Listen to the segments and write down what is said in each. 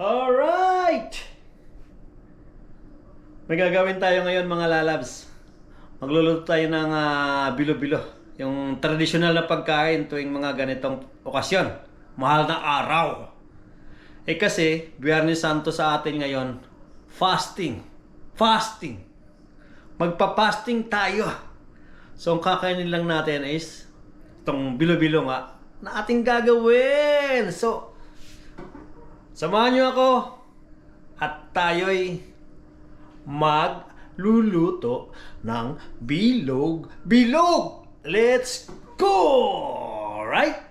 Alright! May gagawin tayo ngayon mga lalabs. Magluluto tayo ng ah, bilo-bilo. Yung tradisyonal na pagkain tuwing mga ganitong okasyon. Mahal na araw. Eh kasi, Biyernes Santo sa atin ngayon, fasting. Fasting. Magpa-fasting tayo. So, ang kakainin lang natin is itong bilo-bilo nga na ating gagawin. So, Samahan niyo ako at tayo'y magluluto ng bilog bilog. Let's go! Right?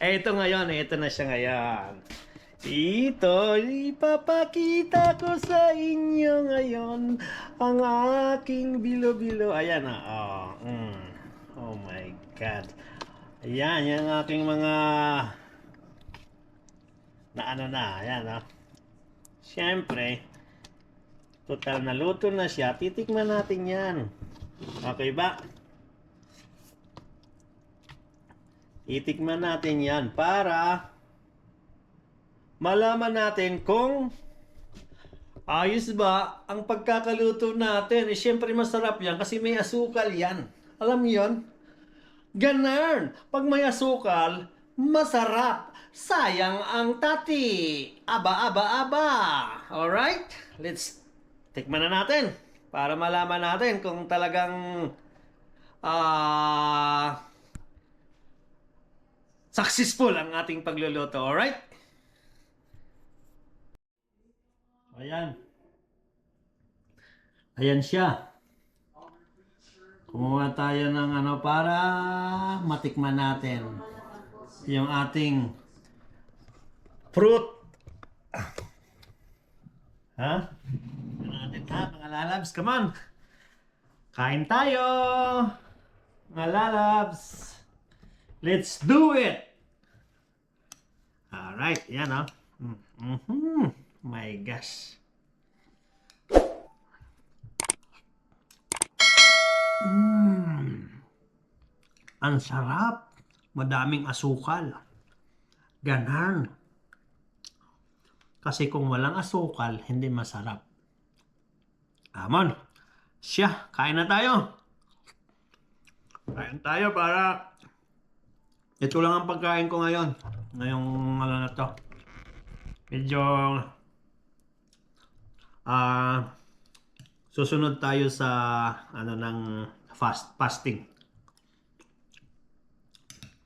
Ito ngayon, eh, ito na siya ngayon. Ito, ipapakita ko sa inyo ngayon ang aking bilo-bilo. Ayan na, oh. mm. oh my God. Ayan, yung aking mga na ano na, ayan oh. Siyempre, total na luto na siya, titikman natin yan. Okay ba? Itikman natin yan para malaman natin kung ayos ba ang pagkakaluto natin. Eh, syempre masarap yan kasi may asukal yan. Alam mo yun? Ganun. Pag may asukal, masarap. Sayang ang tati. Aba, aba, aba. Alright? Let's tikman na natin para malaman natin kung talagang ah successful ang ating pagluluto. Alright? Ayan. Ayan siya. Kumuha tayo ng ano para matikman natin yung ating fruit. Ha? Natin ha, mga lalabs. Come on. Kain tayo. Mga lalabs. Let's do it. Alright, yan oh. Mm-hmm. My gosh. Mm. Ang sarap. Madaming asukal. Ganan. Kasi kung walang asukal, hindi masarap. Amon. Siya, kain na tayo. Kain tayo para ito lang ang pagkain ko ngayon. Ngayong ano na to. Medyo ah susunod tayo sa ano ng fast fasting.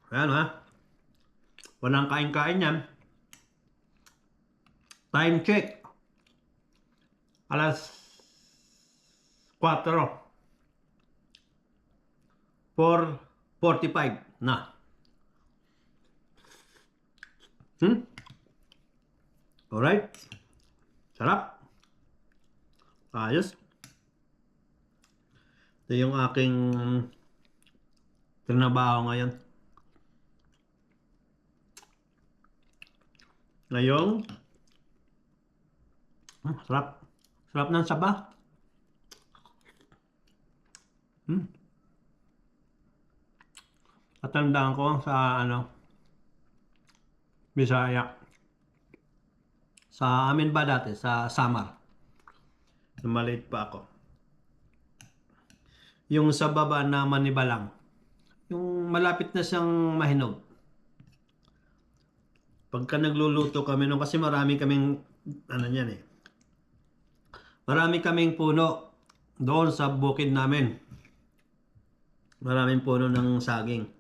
Ayan ha. Walang kain-kain yan. Time check. Alas 4. 4.45 na. Hmm? Alright. Sarap. Ayos. Ito yung aking trinabaho ngayon. Ngayong hmm, sarap. Sarap ng saba. Hmm. Tatandaan ko sa ano Bisaya. Sa amin ba dati? Sa Samar. Maliit pa ako. Yung sa baba na manibalang. Yung malapit na siyang mahinog. Pagka nagluluto kami nung kasi marami kaming ano yan eh. Marami kaming puno doon sa bukid namin. Maraming puno ng saging.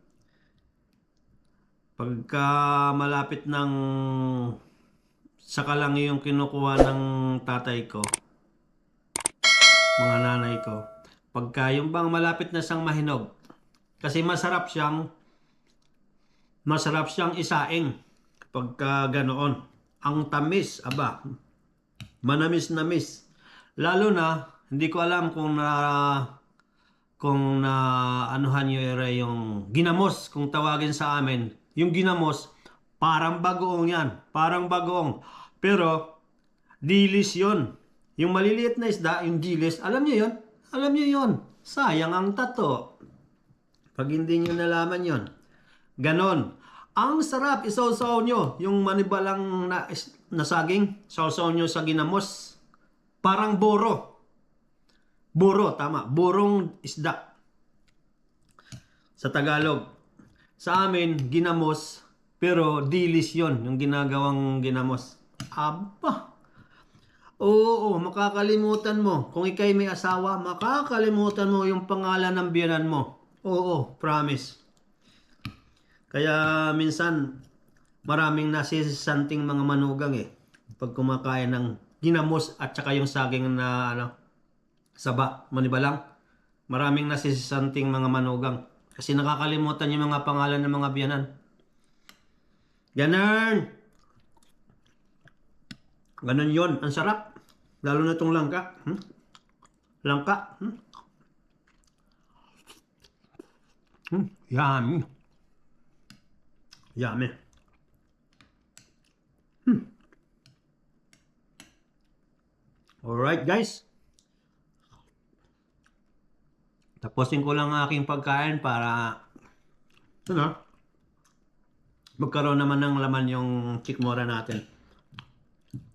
Pagka malapit ng saka lang yung kinukuha ng tatay ko, mga nanay ko, pagka yung bang malapit na siyang mahinog, kasi masarap siyang masarap siyang isaing pagka ganoon. Ang tamis, aba, manamis-namis. Lalo na, hindi ko alam kung na kung na anuhan era yung ginamos, kung tawagin sa amin, yung ginamos, parang bagoong yan. Parang bagoong. Pero, dilis yon Yung maliliit na isda, yung dilis, alam nyo yon Alam nyo yon Sayang ang tato. Pag hindi nyo nalaman yon Ganon. Ang sarap, isaw-saw nyo. Yung manibalang na, na saging, saw-saw nyo sa ginamos. Parang boro. Buro, tama. Burong isda. Sa Tagalog. Sa amin, ginamos, pero dilis yon yung ginagawang ginamos. Aba! Oo, makakalimutan mo. Kung ikay may asawa, makakalimutan mo yung pangalan ng biyanan mo. Oo, promise. Kaya minsan, maraming nasisanting mga manugang eh. Pag kumakain ng ginamos at saka yung saging na ano, saba, manibalang. Maraming nasisanting mga manugang. Kasi nakakalimutan yung mga pangalan ng mga biyanan. Ganon! Ganon yon Ang sarap. Lalo na itong langka. Hmm? Langka. Hmm? Hmm, yummy. Yummy. Hmm. Alright guys. Tapusin ko lang ang aking pagkain para ano, magkaroon naman ng laman yung chikmora natin.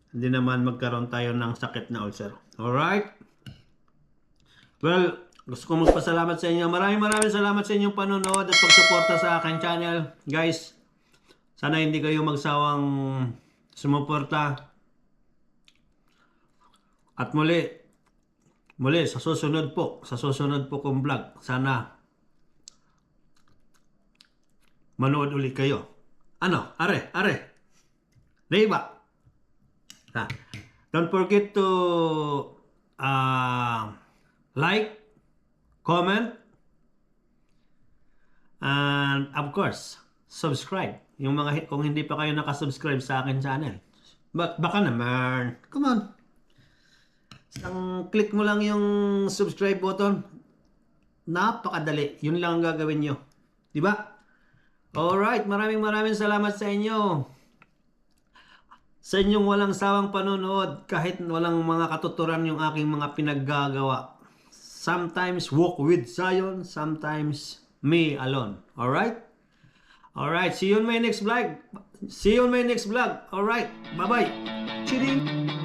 Hindi naman magkaroon tayo ng sakit na ulcer. Alright? Well, gusto ko magpasalamat sa inyo. Maraming maraming salamat sa inyong panonood at pagsuporta sa aking channel. Guys, sana hindi kayo magsawang sumuporta. At muli, muli, sa susunod po, sa susunod po kong vlog, sana manood ulit kayo. Ano? Are, are. Diba? Ha. Don't forget to uh, like, comment, and of course, subscribe. Yung mga kung hindi pa kayo nakasubscribe sa akin channel. Ba- baka naman. Come on. Isang click mo lang yung subscribe button. Napakadali. Yun lang ang gagawin nyo. Di ba? Alright, maraming maraming salamat sa inyo. Sa inyong walang sawang panonood, kahit walang mga katuturan yung aking mga pinaggagawa. Sometimes walk with Zion, sometimes me alone. Alright? Alright, see you on my next vlog. See you on my next vlog. Alright, bye-bye. Cheering!